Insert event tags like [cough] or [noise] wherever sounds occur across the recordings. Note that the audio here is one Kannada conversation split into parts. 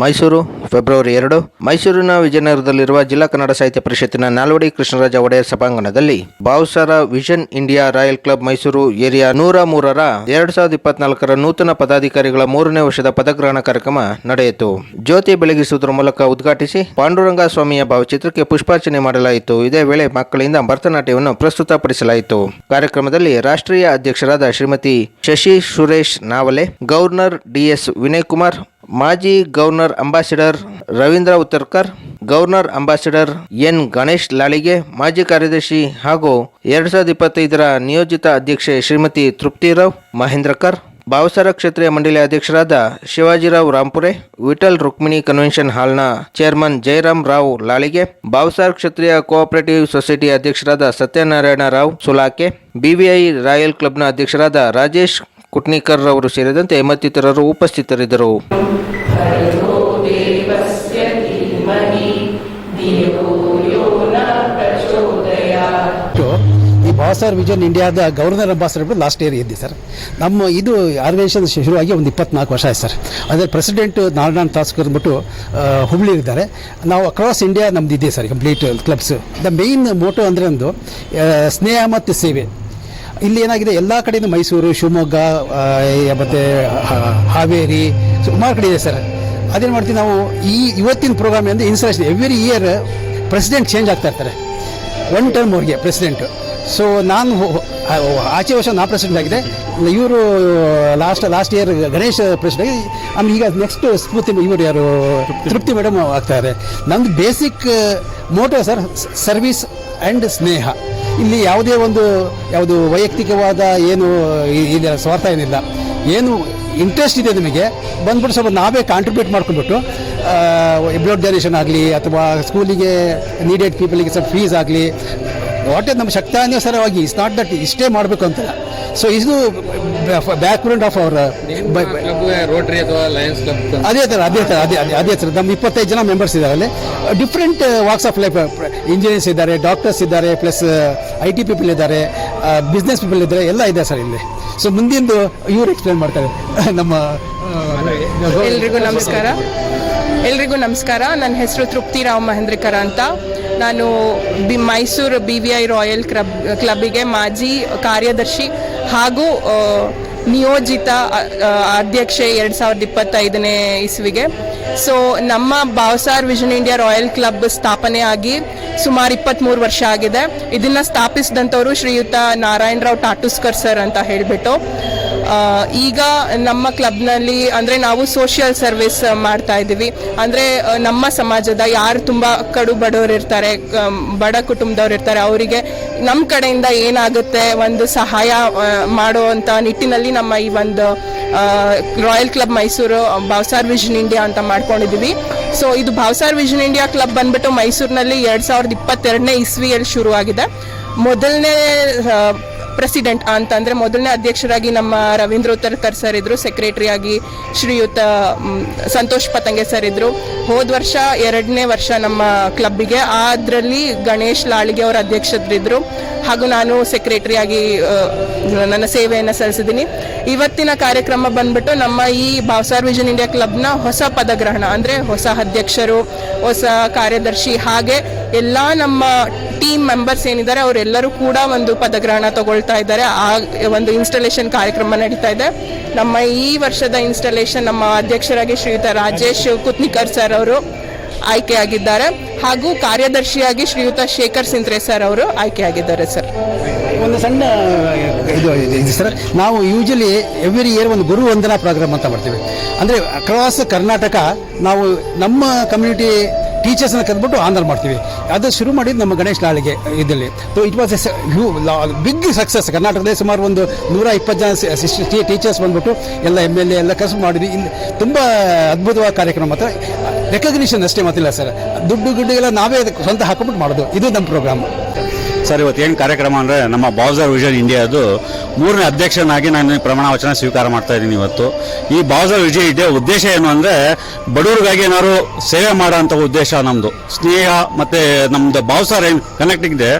ಮೈಸೂರು, ಫೆಬ್ರವರಿ ಎರಡು. ಮೈಸೂರಿನ ವಿಜಯನಗರದಲ್ಲಿರುವ ಜಿಲ್ಲಾ ಕನ್ನಡ ಸಾಹಿತ್ಯ ಪರಿಷತ್ತಿನ ನಾಲ್ವಡಿ ಕೃಷ್ಣರಾಜ ಒಡೆಯರ್ ಸಭಾಂಗಣದಲ್ಲಿ Bhavasara vision India royal club Mysuru area ನೂರ ಮೂರರ ಎರಡ್ ಸಾವಿರದ ಇಪ್ಪತ್ನಾಲ್ಕರ ನೂತನ ಪದಾಧಿಕಾರಿಗಳ ಮೂರನೇ ವರ್ಷದ ಪದಗ್ರಹಣ ಕಾರ್ಯಕ್ರಮ ನಡೆಯಿತು. ಜ್ಯೋತಿ ಬೆಳಗಿಸುವುದರ ಮೂಲಕ ಉದ್ಘಾಟಿಸಿ ಪಾಂಡುರಂಗ ಸ್ವಾಮಿಯ ಭಾವಚಿತ್ರಕ್ಕೆ ಪುಷ್ಪಾರ್ಚನೆ ಮಾಡಲಾಯಿತು. ಇದೇ ವೇಳೆ ಮಕ್ಕಳಿಂದ ಭರತನಾಟ್ಯವನ್ನು ಪ್ರಸ್ತುತಪಡಿಸಲಾಯಿತು. ಕಾರ್ಯಕ್ರಮದಲ್ಲಿ ರಾಷ್ಟ್ರೀಯ ಅಧ್ಯಕ್ಷರಾದ ಶ್ರೀಮತಿ ಶಶಿ ಸುರೇಶ್ ನಾವಲೆ ಗವರ್ನರ್ ಡಿಎಸ್ ವಿನಯ್ ಕುಮಾರ್ ಮಾಜಿ governor ambassador Ravindra Uttarkar, governor ambassador N. Ganesh Lalige ಮಾಜಿ ಕಾರ್ಯದರ್ಶಿ ಹಾಗೂ ಎರಡ್ ಸಾವಿರದ ಇಪ್ಪತ್ತೈದರ ನಿಯೋಜಿತ ಅಧ್ಯಕ್ಷೆ ಶ್ರೀಮತಿ ತೃಪ್ತಿರಾವ್ ಮಹೇಂದ್ರಕರ್ ಭಾವಸರ ಕ್ಷೇತ್ರೀಯ ಮಂಡಳಿ ಅಧ್ಯಕ್ಷರಾದ ಶಿವಾಜಿರಾವ್ ರಾಂಪುರೆ, ವಿಠಲ್ ರುಕ್ಮಿಣಿ ಕನ್ವೆನ್ಷನ್ ಹಾಲ್ನ ಚೇರ್ಮನ್ ಜಯರಾಮ್ ರಾವ್ ಲಾಳಿಗೆ ಭಾವಸಾರ್ ಕ್ಷೇತ್ರೀಯ ಕೋಆಪರೇಟಿವ್ ಸೊಸೈಟಿ ಅಧ್ಯಕ್ಷರಾದ ಸತ್ಯನಾರಾಯಣ ರಾವ್ ಸುಲಾಕೆ ಬಿವಿಐ ರಾಯಲ್ ಕ್ಲಬ್ನ ಅಧ್ಯಕ್ಷರಾದ ರಾಜೇಶ್ ಕುಟ್ನಿಕರ್ ಅವರು ಸೇರಿದಂತೆ ಮತ್ತಿತರರು ಉಪಸ್ಥಿತರಿದ್ದರು. ಬಾಸರ್ ವಿಜನ್ ಇಂಡಿಯಾದ ಗವರ್ನರ್ ಅಂಬಾಸಡರ್ ಲಾಸ್ಟ್ ಇಯರ್ ಇದ್ದೆ ಸರ್. ನಮ್ಮ ಇದು ಆರ್ಗನೈಸೇಷನ್ ಶುರುವಾಗಿ ಒಂದು ಇಪ್ಪತ್ನಾಲ್ಕು ವರ್ಷ ಆಯ್ತು ಸರ್. ಅದೇ ಪ್ರೆಸಿಡೆಂಟ್ ನಾರಾಯಣ ತಾಸ್ಕರ್ ಅಂದ್ಬಿಟ್ಟು ಹುಬ್ಳಿ ಇದ್ದಾರೆ. ನಾವು ಅಕ್ರಾಸ್ ಇಂಡಿಯಾ ನಮ್ದು ಇದೆ sir complete clubs the main motto ಅಂದರೆ ಒಂದು ಸ್ನೇಹ ಮತ್ತು ಸೇವೆ. ಇಲ್ಲಿ ಏನಾಗಿದೆ? ಎಲ್ಲ ಕಡೆಯಿಂದ ಮೈಸೂರು ಶಿವಮೊಗ್ಗ ಮತ್ತೆ ಹಾವೇರಿ ಸುಮಾರು ಕಡೆ ಇದೆ ಸರ್. ಅದೇನು ಮಾಡ್ತೀವಿ ನಾವು ಈ ಇವತ್ತಿನ ಪ್ರೋಗ್ರಾಮ್ ಅಂದರೆ installation every year president change ಆಗ್ತಾ ಇರ್ತಾರೆ. ಒನ್ ಟರ್ಮ್ ಅವ್ರಿಗೆ ಪ್ರೆಸಿಡೆಂಟ್ ಸೊ ನಾನು ಆಚೆ ವರ್ಷ ನಾ ಪ್ರೆಸಿಡೆಂಟ್ ಆಗಿದೆ. ಇವರು last last year Ganesh president ಆಗಿ ಆಮೇಲೆ ಈಗ ನೆಕ್ಸ್ಟ್ ಸ್ಫೂರ್ತಿ ಇವರು ಯಾರು? ತೃಪ್ತಿ ಮೇಡಮ್ ಆಗ್ತಾರೆ ನಮ್ದು basic motto sir service and ಸ್ನೇಹ. ಇಲ್ಲಿ ಯಾವುದೇ ಒಂದು ಯಾವುದು ವೈಯಕ್ತಿಕವಾದ ಏನು ಇದೆ ಸ್ವಾರ್ಥ ಏನಿಲ್ಲ. ಏನು ಇಂಟ್ರೆಸ್ಟ್ ಇದೆ ನಿಮಗೆ, ಬಂದ್ಬಿಟ್ಟು ಸ್ವಲ್ಪ ನಾವೇ ಕಾಂಟ್ರಿಬ್ಯೂಟ್ ಮಾಡ್ಕೊಂಡ್ಬಿಟ್ಟು ಬ್ಲಡ್ ಡೊನೇಷನ್ ಆಗಲಿ ಅಥವಾ ಸ್ಕೂಲಿಗೆ ನೀಡೆಡ್ ಪೀಪಲಿಗೆ ಸ್ವಲ್ಪ ಫೀಸ್ ಆಗಲಿ ವಾಟ್ ನಮ್ಮ ಶಕ್ತಾನುಸಾರವಾಗಿ ಇಟ್ಸ್ ನಾಟ್ ದಟ್ ಇಷ್ಟೇ ಮಾಡಬೇಕು ಅಂತ ಸೊ ಇದು ಬ್ಯಾಕ್ಗ್ರೌಂಡ್ ಆಫ್ ಅವರ್ ರೋಟರಿ ಅಥವಾ ಲಯನ್ಸ್ ಕ್ಲಬ್ ಅದೇ ಥರ ಅದೇ ಥರ ಅದೇ ಅದೇ ಅದೇ ಥರ ನಮ್ಮ ಇಪ್ಪತ್ತೈದು ಜನ ಮೆಂಬರ್ಸ್ ಇದ್ದಾರೆ ಅಲ್ಲಿ different walks of life engineers ಇದ್ದಾರೆ ಡಾಕ್ಟರ್ಸ್ ಇದ್ದಾರೆ ಪ್ಲಸ್ ಐ ಟಿ ಪೀಪಲ್ ಇದ್ದಾರೆ ಬಿಸ್ನೆಸ್ ಪೀಪಲ್ ಇದ್ದಾರೆ ಎಲ್ಲ ಇದೆ ಸರ್ ಇಲ್ಲಿ. ಸೊ ಮುಂದಿಂದು ಇವ್ರು ಎಕ್ಸ್ಪ್ಲೇನ್ ಮಾಡ್ತಾರೆ. [laughs] ನಮ್ಮ ಎಲ್ರಿಗೂ ನಮಸ್ಕಾರ. ಎಲ್ರಿಗೂ ನಮಸ್ಕಾರ. ನನ್ನ ಹೆಸರು ತೃಪ್ತಿ ರಾವ್ ಮಹೇಂದ್ರಿಕರ ಅಂತ. ನಾನು B Mysuru B V I royal club ಕ್ಲಬ್ಬಿಗೆ ಮಾಜಿ ಕಾರ್ಯದರ್ಶಿ ಹಾಗೂ ನಿಯೋಜಿತ ಅಧ್ಯಕ್ಷೆ ಎರಡು ಸಾವಿರದ ಇಪ್ಪತ್ತೈದನೇ ಇಸ್ವಿಗೆ. ಸೊ, ನಮ್ಮ Bhavsar vision India royal club ಸ್ಥಾಪನೆ ಆಗಿ ಸುಮಾರು ಇಪ್ಪತ್ತ್ಮೂರು ವರ್ಷ ಆಗಿದೆ. ಇದನ್ನು ಸ್ಥಾಪಿಸಿದಂಥವರು ಶ್ರೀಯುತ ನಾರಾಯಣರಾವ್ ಟಾಟೂಸ್ಕರ್ ಸರ್ ಅಂತ ಹೇಳಿಬಿಟ್ಟು. ಈಗ ನಮ್ಮ ಕ್ಲಬ್ನಲ್ಲಿ ಅಂದರೆ ನಾವು ಸೋಷಿಯಲ್ ಸರ್ವಿಸ್ ಮಾಡ್ತಾ ಇದ್ದೀವಿ. ಅಂದರೆ ನಮ್ಮ ಸಮಾಜದ ಯಾರು ತುಂಬ ಕಡು ಬಡವರು ಇರ್ತಾರೆ ಬಡ ಕುಟುಂಬದವ್ರು ಇರ್ತಾರೆ, ಅವರಿಗೆ ನಮ್ಮ ಕಡೆಯಿಂದ ಏನಾಗುತ್ತೆ, ಒಂದು ಸಹಾಯ ಮಾಡುವಂಥ ನಿಟ್ಟಿನಲ್ಲಿ ನಮ್ಮ ಈ ಒಂದು royal club Mysuru Bhavasar vision India ಅಂತ ಮಾಡ್ಕೊಂಡಿದ್ದೀವಿ. ಸೊ ಇದು ಭಾವಸಾರ್ ವಿಷನ್ ಇಂಡಿಯಾ ಕ್ಲಬ್ ಬಂದ್ಬಿಟ್ಟು ಮೈಸೂರಿನಲ್ಲಿ ಎರಡು ಸಾವಿರದ ಇಪ್ಪತ್ತೆರಡನೇ ಇಸ್ವಿಯಲ್ಲಿ ಶುರುವಾಗಿದೆ. ಮೊದಲನೇ ಪ್ರೆಸಿಡೆಂಟ್ ಅಂತಂದ್ರೆ ಮೊದಲನೇ ಅಧ್ಯಕ್ಷರಾಗಿ ನಮ್ಮ ರವೀಂದ್ರ ಉತ್ತರ್ಕರ್ ಸರ್ ಇದ್ರು ಸೆಕ್ರೆಟರಿ ಆಗಿ ಶ್ರೀಯುತ ಸಂತೋಷ್ ಪತಂಗೆ ಸರ್ ಇದ್ರು. ಹೋದ ವರ್ಷ ಎರಡನೇ ವರ್ಷ ನಮ್ಮ ಕ್ಲಬ್ಬಿಗೆ ಅದರಲ್ಲಿ ಗಣೇಶ್ ಲಾಳಿಗೆ ಅವರ ಅಧ್ಯಕ್ಷರಿದ್ರು. ಹಾಗೂ ನಾನು ಸೆಕ್ರೆಟರಿ ಆಗಿ ನನ್ನ ಸೇವೆಯನ್ನು ಸಲ್ಲಿಸಿದ್ದೀನಿ. ಇವತ್ತಿನ ಕಾರ್ಯಕ್ರಮ ಬಂದ್ಬಿಟ್ಟು ನಮ್ಮ ಈ ಭಾವಸಾರ್ ವಿಜನ್ ಇಂಡಿಯಾ ಕ್ಲಬ್ನ ಹೊಸ ಪದಗ್ರಹಣ, ಅಂದರೆ ಹೊಸ ಅಧ್ಯಕ್ಷರು, ಹೊಸ ಕಾರ್ಯದರ್ಶಿ, ಹಾಗೆ ಎಲ್ಲ ನಮ್ಮ ಟೀಮ್ ಮೆಂಬರ್ಸ್ ಏನಿದ್ದಾರೆ, ಅವರೆಲ್ಲರೂ ಕೂಡ ಒಂದು ಪದಗ್ರಹಣ ತಗೊಳ್ತಾ ಇದ್ದಾರೆ. ಆ ಒಂದು ಇನ್ಸ್ಟಾಲೇಷನ್ ಕಾರ್ಯಕ್ರಮ ನಡೀತಾ ಇದೆ. ನಮ್ಮ ಈ ವರ್ಷದ ಇನ್ಸ್ಟಾಲೇಷನ್ ನಮ್ಮ ಅಧ್ಯಕ್ಷರಾಗಿ ಶ್ರೀಯುತ ರಾಜೇಶ್ ಕುತ್ನಿಕರ್ ಸರ್ ಅವರು ಆಯ್ಕೆಯಾಗಿದ್ದಾರೆ. ಹಾಗೂ ಕಾರ್ಯದರ್ಶಿಯಾಗಿ ಶ್ರೀಯುತ ಶೇಖರ್ ಸಿಂತ್ರೆ ಸರ್ ಅವರು ಆಯ್ಕೆಯಾಗಿದ್ದಾರೆ ಸರ್ ಒಂದು ಸಣ್ಣ ಇದು ಇದು ಸರ್ ನಾವು ಯೂಶಲಿ ಎವ್ರಿ ಇಯರ್ ಒಂದು ಗುರು ವಂದನಾ ಪ್ರೋಗ್ರಾಮ್ ಅಂತ ಮಾಡ್ತೀವಿ. ಅಂದರೆ ಅಕ್ರಾಸ್ ಕರ್ನಾಟಕ ನಾವು ನಮ್ಮ ಕಮ್ಯುನಿಟಿ ಟೀಚರ್ಸ್ನ ಕರೆದ್ಬಿಟ್ಟು ಆನರ್ ಮಾಡ್ತೀವಿ. ಅದು ಶುರು ಮಾಡಿದ್ದು ನಮ್ಮ ಗಣೇಶ್ ಲಾಳಿಗೆ ಇದರಲ್ಲಿ. So it was big success ಕರ್ನಾಟಕದಲ್ಲಿ ಸುಮಾರು ಒಂದು ನೂರ ಇಪ್ಪತ್ತು ಜನ ಟೀಚರ್ಸ್ ಬಂದ್ಬಿಟ್ಟು ಎಲ್ಲ ಎಂ ಎಲ್ ಎ ಎಲ್ಲ ಕಸು ಮಾಡಿದ್ವಿ. ಇಲ್ಲಿ ತುಂಬ ಅದ್ಭುತವಾದ ಕಾರ್ಯಕ್ರಮ ಮಾತ್ರ. ರೆಕಗ್ನಿಷನ್ ಅಷ್ಟೇ ಮಾತಿಲ್ಲ ಸರ್ ದುಡ್ಡು ಗಿಡ್ಡುಗೆಲ್ಲ ನಾವೇ ಅದಕ್ಕೆ ಸ್ವಂತ ಹಾಕೊಂಡ್ಬಿಟ್ಟು ಮಾಡೋದು. ಇದು ನಮ್ಮ ಪ್ರೋಗ್ರಾಮ್ ಸರ್, ಇವತ್ತು ಏನು ಕಾರ್ಯಕ್ರಮ ಅಂದರೆ ನಮ್ಮ ಬೌಸರ್ ವಿಷನ್ ಇಂಡಿಯಾದು ಮೂರನೇ ಅಧ್ಯಕ್ಷನಾಗಿ ನಾನು ಪ್ರಮಾಣ ವಚನ ಸ್ವೀಕಾರ ಮಾಡ್ತಾ ಇದ್ದೀನಿ ಇವತ್ತು. ಈ ಬೌಸರ್ ವಿಷನ್ ಇಂಡಿಯಾ ಉದ್ದೇಶ ಏನು ಅಂದರೆ ಬಡವರಿಗಾಗಿ ಏನಾದ್ರು ಸೇವೆ ಮಾಡೋಂಥ ಉದ್ದೇಶ ನಮ್ಮದು ಸ್ನೇಹ ಮತ್ತು ನಮ್ಮದು ಬೌಸರ್ ಏನು ಕನೆಕ್ಟಿಂಗ್ ಇದೆ,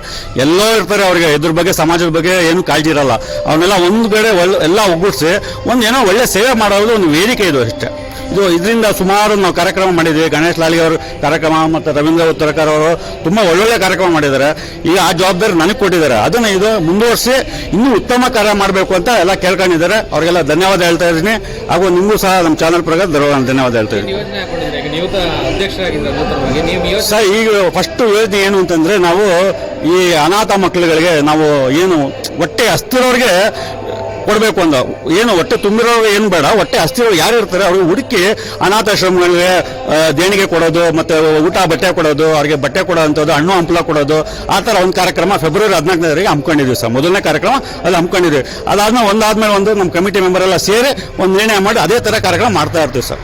ಎಲ್ಲೋ ಇರ್ತಾರೆ ಅವ್ರಿಗೆ, ಇದ್ರ ಬಗ್ಗೆ, ಸಮಾಜದ ಬಗ್ಗೆ ಏನು ಕಾಳಜಿ ಇರಲ್ಲ. ಅವನ್ನೆಲ್ಲ ಒಂದು ಕಡೆ ಒಳ್ಳೆ ಎಲ್ಲ ಒಗ್ಗೂಡಿಸಿ ಒಂದು ಏನೋ ಒಳ್ಳೆ ಸೇವೆ ಮಾಡೋದು ಒಂದು ವೇದಿಕೆ ಇದು ಅಷ್ಟೇ. ಇದು ಇದರಿಂದ ಸುಮಾರು ನಾವು ಕಾರ್ಯಕ್ರಮ ಮಾಡಿದ್ವಿ. ಗಣೇಶ್ ಲಾಲಿ ಅವರು ಕಾರ್ಯಕ್ರಮ ಮತ್ತು ರವೀಂದ್ರ ಉತ್ತರಕರ್ ಅವರು ತುಂಬ ಒಳ್ಳೊಳ್ಳೆ ಕಾರ್ಯಕ್ರಮ ಮಾಡಿದ್ದಾರೆ. ಈಗ ಆ ಜವಾಬ್ದಾರಿ ನನಗೆ ಕೊಟ್ಟಿದ್ದಾರೆ. ಅದನ್ನು ಇದು ಮುಂದುವರಿಸಿ ಇನ್ನೂ ಉತ್ತಮ ಕಾರ್ಯ ಮಾಡಬೇಕು ಅಂತ ಎಲ್ಲ ಕೇಳ್ಕೊಂಡಿದ್ದಾರೆ. ಅವರಿಗೆಲ್ಲ ಧನ್ಯವಾದ ಹೇಳ್ತಾ ಇದ್ದೀನಿ. ಹಾಗೂ ನಿಮಗೂ ಸಹ ನಮ್ಮ ಚಾನಲ್ ಪ್ರಕಾರ ಧನ್ಯವಾದ ಧನ್ಯವಾದ ಹೇಳ್ತಾ ಇದ್ದೀನಿ. ಸರ್ ಈಗ ಫಸ್ಟ್ ಯೋಜನೆ ಏನು ಅಂತಂದ್ರೆ ನಾವು ಈ ಅನಾಥ ಮಕ್ಕಳುಗಳಿಗೆ ನಾವು ಏನು ಹೊಟ್ಟೆ ಹಸ್ತಿರೋರಿಗೆ ಕೊಡಬೇಕು ಅಂದ. ಏನು ಹೊಟ್ಟೆ ತುಂಬಿರೋ ಏನು ಬೇಡ ಹೊಟ್ಟೆ ಅಸ್ತಿರೋ ಯಾರು ಇರ್ತಾರೆ ಅವ್ರಿಗೆ ಹುಡುಕಿ ಅನಾಥಾಶ್ರಮಗಳಿಗೆ ದೇಣಿಗೆ ಕೊಡೋದು ಮತ್ತೆ ಊಟ ಬಟ್ಟೆ ಕೊಡೋದು ಅವ್ರಿಗೆ ಬಟ್ಟೆ ಕೊಡೋವಂಥದ್ದು ಹಣ್ಣು ಹಂಪಲ ಕೊಡೋದು ಆ ಥರ ಒಂದು ಕಾರ್ಯಕ್ರಮ ಫೆಬ್ರವರಿ ಹದಿನಾಲ್ಕನೇ ತಾರೀಕು ಹಮ್ಮಿಕೊಂಡಿದ್ವಿ ಸರ್. ಮೊದಲನೇ ಕಾರ್ಯಕ್ರಮ ಅಲ್ಲಿ ಹಮ್ಮಿಕೊಂಡಿದ್ವಿ ಅದಾದ್ಮೇಲೆ ಒಂದಾದ್ಮೇಲೆ ಒಂದು ನಮ್ಮ ಕಮಿಟಿ ಮೆಂಬರ್ ಎಲ್ಲ ಸೇರಿ ಒಂದು ನಿರ್ಣಯ ಮಾಡಿ ಅದೇ ಥರ ಕಾರ್ಯಕ್ರಮ ಮಾಡ್ತಾ ಇರ್ತೀವಿ ಸರ್.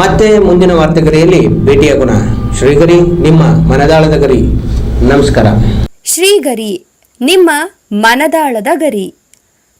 ಮತ್ತೆ ಮುಂದಿನ ವಾರ್ತೆಗರಿಯಲ್ಲಿ ಭೇಟಿಯಾಗೋಣ ಶ್ರೀಗರಿ ನಿಮ್ಮ ಮನದಾಳದ ಗರಿ. ನಮಸ್ಕಾರ. ಶ್ರೀಗರಿ ನಿಮ್ಮ ಮನದಾಳದ ಗರಿ.